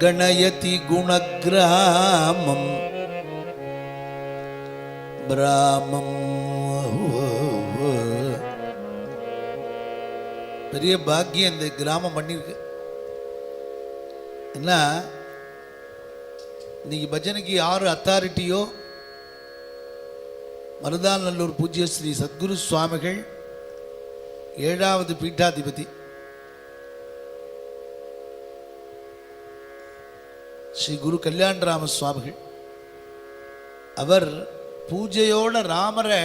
गणयति गुणग्रामम् பிராமம் பெரிய பாக்கியம் இந்த கிராமம் பண்ணியிருக்கு என்ன இன்னைக்கு பஜனைக்கு யார் அத்தாரிட்டியோ மருதாநல்லூர் பூஜ்ய ஸ்ரீ சத்குரு சுவாமிகள் ஏழாவது பீட்டாதிபதி ஸ்ரீ குரு கல்யாணராம சுவாமிகள். அவர் பூஜையோட ராமரை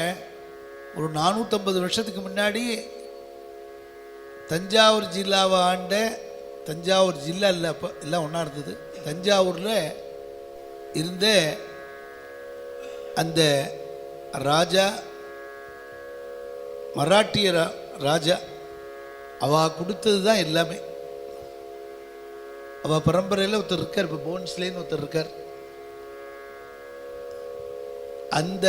ஒரு நானூற்றம்பது வருஷத்துக்கு முன்னாடி தஞ்சாவூர் ஜில்லாவை ஆண்ட தஞ்சாவூர் ஜில்லா இல்லை அப்போ எல்லாம் ஒன்றா இருந்தது. தஞ்சாவூரில் இருந்த அந்த ராஜா மராட்டிய ரா- ராஜா அவ கொடுத்தது தான் எல்லாமே. அவ பரம்பரையில் ஒருத்தர் இருக்கார் இப்போ போன்ஸ்லேன்னு ஒருத்தர் இருக்கார். அந்த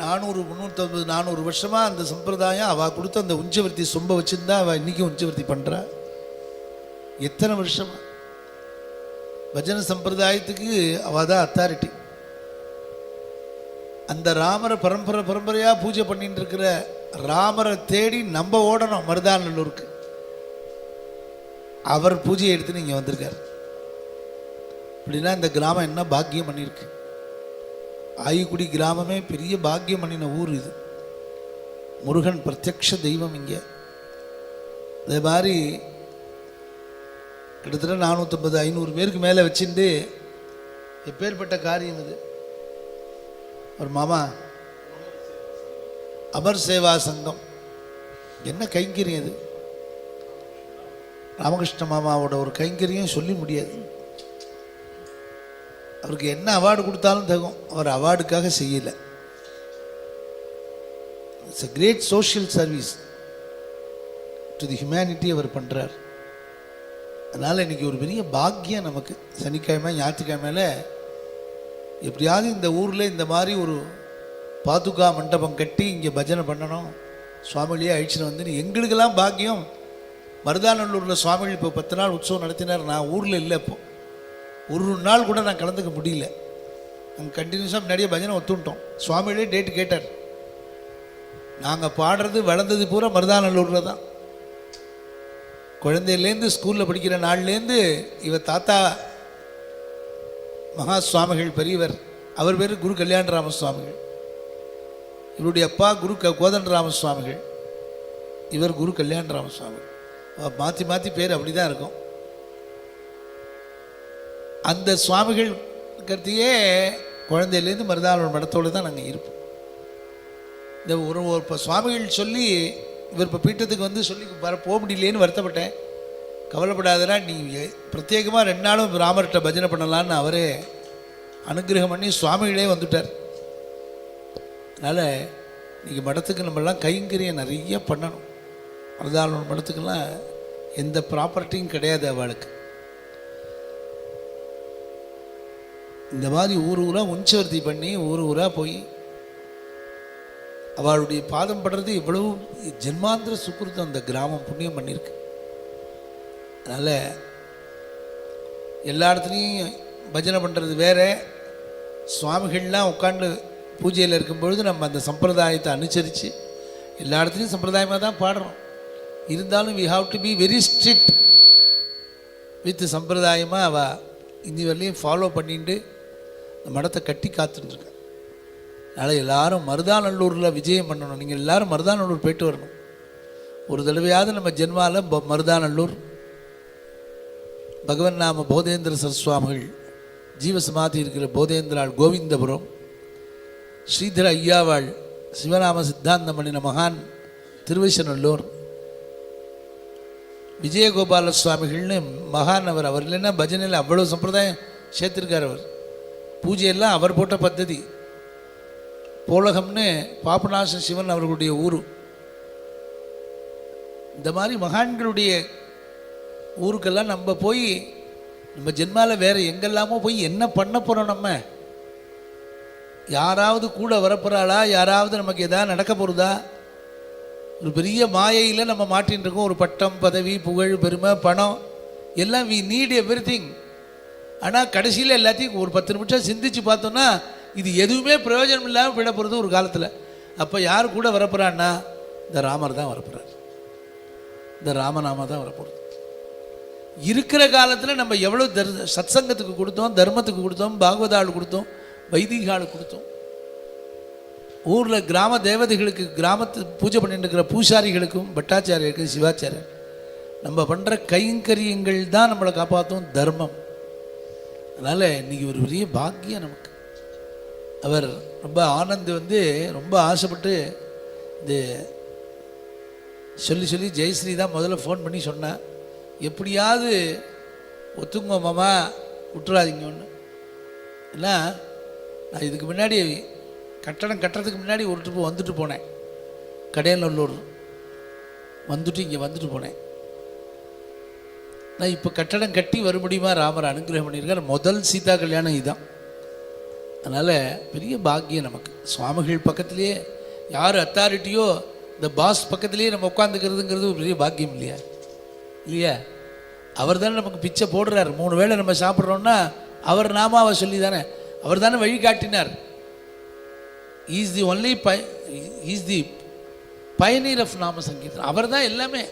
நானூறு முந்நூற்றம்பது நானூறு வருஷமாக அந்த சம்பிரதாயம் அவள் கொடுத்த அந்த உஞ்சவர்த்தி சொம்ப வச்சுருந்தா அவள் இன்றைக்கும் உஞ்சவர்த்தி பண்ணுறா எத்தனை வருஷமா? பஜனை சம்பிரதாயத்துக்கு அவள் தான் அத்தாரிட்டி அந்த ராமரை பரம்பரை பரம்பரையாக பூஜை பண்ணிட்டு இருக்கிற ராமரை தேடி நம்ம ஓடணும் மருதாநல்லூருக்கு. அவர் பூஜையை எடுத்து நீங்கள் வந்திருக்காரு. அப்படின்னா இந்த கிராமம் என்ன பாக்கியம் பண்ணியிருக்கு? ஆயிக்குடி கிராமமே பெரிய பாக்கியம் பண்ணின ஊர் இது. முருகன் பிரத்யக்ஷ தெய்வம் இங்கே. அதே மாதிரி கிட்டத்தட்ட நானூற்றம்பது ஐநூறு பேருக்கு மேலே வச்சுட்டு எப்பேற்பட்ட காரியம் இது? ஒரு மாமா அமர் சேவா சங்கம். என்ன கைங்கரியம் இது? ராமகிருஷ்ண மாமாவோட ஒரு கைங்கரியம் சொல்லி முடியாது. அவருக்கு என்ன அவார்டு கொடுத்தாலும் தகும். அவர் அவார்டுக்காக செய்யலை. It's a great social service to the humanity அவர் பண்ணுறார் அதனால் இன்றைக்கி ஒரு பெரிய பாக்கியம் நமக்கு. சனிக்கிழமை ஞாயிற்றுக்கிழமையில் எப்படியாவது இந்த ஊரில் இந்த மாதிரி ஒரு பாதுகா மண்டபம் கட்டி இங்கே பஜனை பண்ணணும். சுவாமிலியே அழிச்சின்னு வந்து எங்களுக்கெல்லாம் பாக்கியம். மருதாநல்லூரில் சுவாமிகள் இப்போ பத்து நாள் உற்சவம் நடத்தினார். நான் ஊரில் இல்லை இப்போ. ஒரு நாள் கூட நான் கலந்துக்க முடியல. நாங்கள் கண்டினியூஸாக முன்னாடியே பஜனை ஒத்துட்டோம் சுவாமியிலே டேட்டு கேட்டார். நாங்கள் பாடுறது வளர்ந்தது பூரா மருதாநல்லூரில் தான். குழந்தையிலேருந்து ஸ்கூலில் படிக்கிற நாள்லேருந்து இவ தாத்தா மகா சுவாமிகள் பெரியவர். அவர் பேர் குரு கல்யாணராம சுவாமிகள். இவருடைய அப்பா குரு க கோதண்டராம சுவாமிகள். இவர் குரு கல்யாணராம சுவாமிகள். மாற்றி மாற்றி பேர் அப்படி தான் இருக்கும். அந்த சுவாமிகள் இருக்கிறதையே குழந்தையிலேருந்து மருதாளர் மடத்தோடு தான் நாங்கள் இருப்போம். இந்த ஒரு ஒரு இப்போ சுவாமிகள் சொல்லி இவர் இப்போ பீட்டத்துக்கு வந்து சொல்லி வர போக முடியலேன்னு வருத்தப்பட்டேன். கவலைப்படாதனா நீ பிரத்யேகமாக ரெண்டு நாளும் ராமர்கிட்ட பஜனை பண்ணலான்னு அவரே அனுகிரகம் பண்ணி சுவாமிகளே வந்துட்டார். அதனால் நீங்கள் மடத்துக்கு நம்மளாம் கைங்கரியம் நிறைய பண்ணணும். மருதாளர் மடத்துக்கெல்லாம் எந்த ப்ராப்பர்ட்டியும் கிடையாது அவளுக்கு. இந்த மாதிரி ஊர் ஊராக உஞ்சவர்த்தி பண்ணி ஊர் ஊராக போய் அவளுடைய பாதம் படுறது இவ்வளவு ஜென்மாந்திர சுக்கிருத்தம் அந்த கிராமம் புண்ணியம் பண்ணியிருக்கு. அதனால் எல்லா இடத்துலையும் பஜனை பண்ணுறது வேற. சுவாமிகள்லாம் உட்காந்து பூஜையில் இருக்கும் பொழுது நம்ம அந்த சம்பிரதாயத்தை அனுசரித்து எல்லா இடத்துலையும் சம்பிரதாயமாக தான் பாடுறோம். இருந்தாலும் we have to be very strict with சம்பிரதாயமாக அவள் இன்னி வரலையும் ஃபாலோ பண்ணிட்டு இந்த மடத்தை கட்டி காத்துட்டுருக்கேன். அதனால் எல்லாரும் மருதாநல்லூரில் விஜயம் பண்ணணும். நீங்கள் எல்லாரும் மருதாநல்லூர் போயிட்டு வரணும். ஒரு தடவையாவது நம்ம ஜென்மால ப- மருதாநல்லூர் பகவன் நாம போதேந்திர சரஸ்வாமிகள் ஜீவசமாதி இருக்கிற போதேந்திராள் கோவிந்தபுரம் ஸ்ரீதர ஐயாவாள் சிவராம சித்தாந்தம் பண்ணின மகான் திருவிசநல்லூர் விஜயகோபால சுவாமிகள்னு மகான் அவர். அவர் இல்லைன்னா பஜனையில் அவ்வளோ சம்பிரதாயம் சேர்த்திருக்கார் அவர். பூஜையெல்லாம் அவர் போட்ட பద్ధதி போலகம்னு பாபநாச சிவன் அவர்களுடைய ஊர். இந்த மாதிரி மகான்களுடைய ஊருக்கெல்லாம் நம்ம போய் நம்ம ஜென்மால வேறு எங்கெல்லாமோ போய் என்ன பண்ண போகிறோம் நம்ம? யாராவது கூட வரப்போகிறாளா யாராவது நமக்கு எதாவது நடக்க போகிறதா ஒரு பெரிய மாயையில் நம்ம மாட்டின்னு இருக்கோம். ஒரு பட்டம் பதவி புகழ் பெருமை பணம் எல்லாம் வி நீட் எவ்ரி திங் ஆனால் கடைசியில் எல்லாத்தையும் ஒரு பத்து நிமிஷம் சிந்திச்சு பார்த்தோம்னா இது எதுவுமே பிரயோஜனம் இல்லாமல் விட போகிறது ஒரு காலத்தில். அப்போ யார் கூட வரப்போகிறான்னா இந்த ராமர் தான் வரப்போகிறார் இந்த ராமநாமா தான் வரப்போகிறது இருக்கிற காலத்தில் நம்ம எவ்வளோ தர் சத்சங்கத்துக்கு கொடுத்தோம் தர்மத்துக்கு கொடுத்தோம் பாகவத ஆள் கொடுத்தோம் வைதிகாள் கொடுத்தோம். ஊரில் கிராம தேவதைகளுக்கு கிராமத்து பூஜை பண்ணிட்டு இருக்கிற பூசாரிகளுக்கும் பட்டாச்சாரியருக்கும் சிவாச்சாரியர் நம்ம பண்ணுற கைங்கரியங்கள் தான் நம்மளை காப்பாற்றும் தர்மம். அதனால் இன்றைக்கி ஒரு பெரிய பாக்கியம் நமக்கு. அவர் ரொம்ப ஆனந்த் வந்து ரொம்ப ஆசைப்பட்டு இந்த சொல்லி சொல்லி ஜெயஸ்ரீ தான் முதல்ல ஃபோன் பண்ணி சொன்னேன் எப்படியாவது ஒத்துங்க மாமா விட்டுறாதீங்கன்னு. ஏன்னா நான் இதுக்கு முன்னாடி கட்டணம் கட்டுறதுக்கு முன்னாடி ஒரு ட்ரிப்பு வந்துட்டு போனேன். கடையநல்லூர் வந்துட்டு இங்கே வந்துட்டு போனேன். நான் இப்போ கட்டடம் கட்டி வர முடியுமா? ராமர் அனுகிரகம் பண்ணியிருக்கார். முதல் சீதா கல்யாணம் இதுதான். அதனால் பெரிய பாக்கியம் நமக்கு. சுவாமிகள் பக்கத்திலேயே யார் அத்தாரிட்டியோ இந்த பாஸ் பக்கத்திலேயே நம்ம உட்காந்துக்கிறதுங்கிறது ஒரு பெரிய பாக்கியம் இல்லையா? இல்லையா? அவர் தானே நமக்கு பிச்சை போடுறார். மூணு வேளை நம்ம சாப்பிட்றோன்னா அவர் நாமாவை சொல்லி தானே அவர் தானே வழி காட்டினார். Is the only by is the pioneer of நாம சங்கீதம். அவர் தான் எல்லாமே.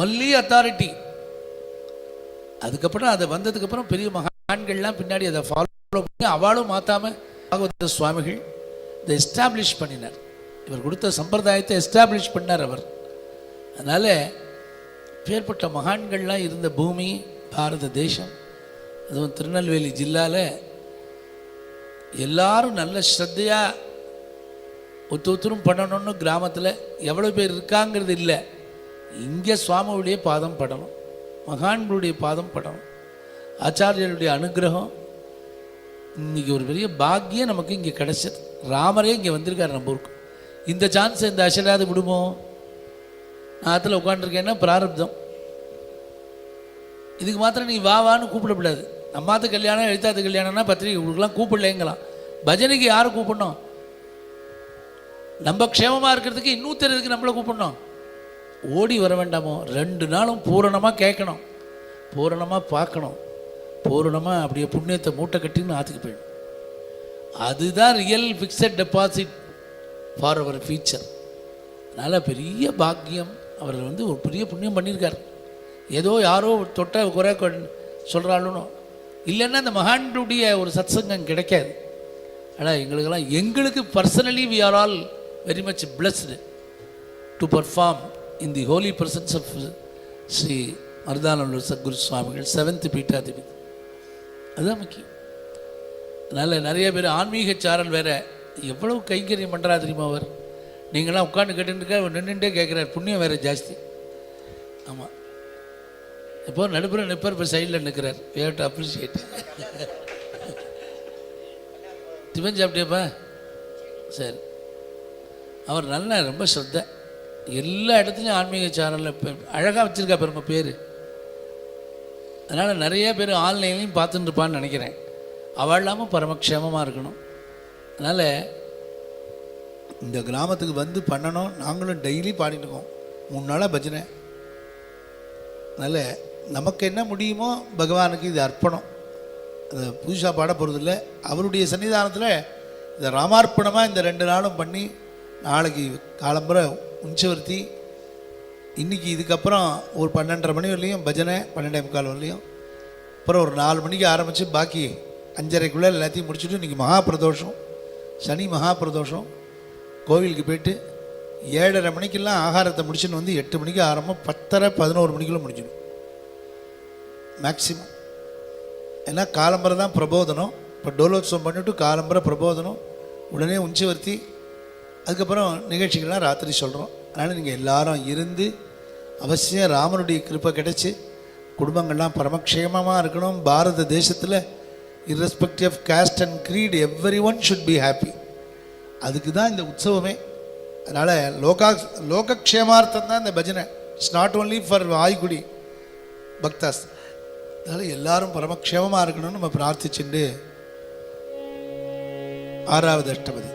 ஒன்லி அத்தாரிட்டி அதுக்கப்புறம் அது வந்ததுக்கப்புறம் பெரிய மகான்கள்லாம் பின்னாடி அதை ஃபாலோ பண்ணி அவளும் மாற்றாம பாகவத சுவாமிகள் இதை எஸ்டாப்ளிஷ் பண்ணினார். இவர் கொடுத்த சம்பிரதாயத்தை எஸ்டாப்ளிஷ் பண்ணார் அவர். அதனால் பேர்பட்ட மகான்கள்லாம் இருந்த பூமி பாரத தேசம் அதுவும் திருநெல்வேலி ஜில்லாவில் எல்லாரும் நல்ல ஸ்ரத்தையாக ஒத்து ஒத்துரும் பண்ணணும்னு கிராமத்தில் எவ்வளோ பேர் இருக்காங்கிறது இல்லை. இங்கே சுவாமியுடைய பாதம் படணும் மகான்களுடைய பாதம் படணும் ஆச்சாரியருடைய அனுகிரகம். இன்றைக்கி ஒரு பெரிய பாக்கியம் நமக்கு இங்கே கிடைச்சது. ராமரே இங்கே வந்திருக்கார் நம்ம ஊருக்கு. இந்த சான்ஸ் இந்த அசராது விடுமோ? நான் அதில் உட்காந்துருக்கேன்னா பிராரப்தம். இதுக்கு மாத்திரம் நீ வா வான்னு கூப்பிடக்கூடாது அம்மாத்து கல்யாணம் எழுத்தாத்து கல்யாணம்னா பத்திரிக்கை கொடுக்கலாம் கூப்பிடலைங்களாம் பஜனைக்கு யாரை கூப்பிடணும்? நம்ம க்ஷேமமாக இருக்கிறதுக்கு இன்னொருத்தர் நம்மளை கூப்பிடணும்? ஓடி வர வேண்டாமோ? ரெண்டு நாளும் பூரணமாக கேட்கணும். பூரணமாக பார்க்கணும். பூரணமாக அப்படியே புண்ணியத்தை மூட்டை கட்டின்னு ஆற்றுக்கு போயிடும். அதுதான் real fixed deposit for our future அதனால் பெரிய பாக்கியம். அவர் வந்து ஒரு பெரிய புண்ணியம் பண்ணியிருக்கார். ஏதோ யாரோ தொட்ட குறை சொல்கிறாளுனோ இல்லைன்னா அந்த மகான்களுடைய ஒரு சத்சங்கம் கிடைக்காது. ஆனால் எங்களுக்கெல்லாம் எங்களுக்கு personally we are all very much blessed to perform in the holy persons of Shri Marudanallur Sadguru Swamigal seventh பீட்டாதிபதி அதுதான் முக்கியம். அதனால் நிறைய பேர் ஆன்மீக சாரல் வேற எவ்வளவு கைங்கரியம் பண்ணுறா தெரியுமா அவர்? நீங்களாம் உட்காந்து கேட்டுருக்க அவர் நின்றுட்டே கேட்குறாரு புண்ணியம் வேறு ஜாஸ்தி. ஆமாம் இப்போ நடுப்புற நிற்பர் இப்போ சைடில் நிற்கிறார். We have to appreciate tiffin சாப்பிட்டியப்பா? சரி. அவர் நல்ல ரொம்ப ஸ்ரத்த. எல்லா இடத்துலையும் ஆன்மீக சேனலில் இப்போ அழகாக வச்சுருக்கா பெருமை பேர். அதனால் நிறைய பேர் ஆன்லைன்லையும் பார்த்துட்டு இருப்பான்னு நினைக்கிறேன். அவள் இல்லாமல் பரமக்ஷேமமாக இருக்கணும். அதனால் இந்த கிராமத்துக்கு வந்து பண்ணணும். நாங்களும் டெய்லி பாடிட்டுருக்கோம் மூணு நாளாக பஜனை. அதனால் நமக்கு என்ன முடியுமோ பகவானுக்கு இது அர்ப்பணம். அதை புதுசாக பாட போகிறதில்ல அவருடைய சன்னிதானத்தில் இந்த ராமார்ப்பணமாக இந்த ரெண்டு நாளும் பண்ணி நாளைக்கு காலம்புற உஞ்சவர்த்தி இன்றைக்கி இதுக்கப்புறம் ஒரு பன்னெண்டரை மணி வரலையும் பஜனை பன்னெண்டே முக்கால் வரலையும். அப்புறம் ஒரு நாலு மணிக்கு ஆரம்பித்து பாக்கி அஞ்சரைக்குள்ளே எல்லாத்தையும் முடிச்சுட்டு இன்றைக்கி மகா பிரதோஷம் சனி மகா பிரதோஷம் கோவிலுக்கு போயிட்டு ஏழரை மணிக்கெல்லாம் ஆகாரத்தை முடிச்சுன்னு வந்து எட்டு மணிக்கு ஆரம்பம் பத்தரை பதினோரு மணிக்குள்ளே முடிச்சிடும். மேக்சிமம் ஏன்னா காலம்பரை தான் பிரபோதனம். இப்போ டோலோத்சவம் பண்ணிவிட்டு காலம்பரை பிரபோதனம். உடனே உஞ்சவர்த்தி அதுக்கப்புறம் நிகழ்ச்சிகள்லாம் ராத்திரி சொல்கிறோம் அதனால் நீங்கள் எல்லாரும் இருந்து அவசியம் ராமனுடைய கிருப்பை கிடச்சி குடும்பங்கள்லாம் பரமக்ஷேமமாக இருக்கணும். பாரத தேசத்தில் irrespective of caste and creed everyone should be happy அதுக்கு தான் இந்த உற்சவமே. அதனால் லோகா லோகக்ஷேமார்த்தம் தான் இந்த பஜனை. It's not only for Aykudi பக்தாஸ். அதனால் எல்லாரும் பரமக்ஷேமமாக இருக்கணும்னு நம்ம பிரார்த்திச்சுண்டு ஆறாவது அஷ்டபதி.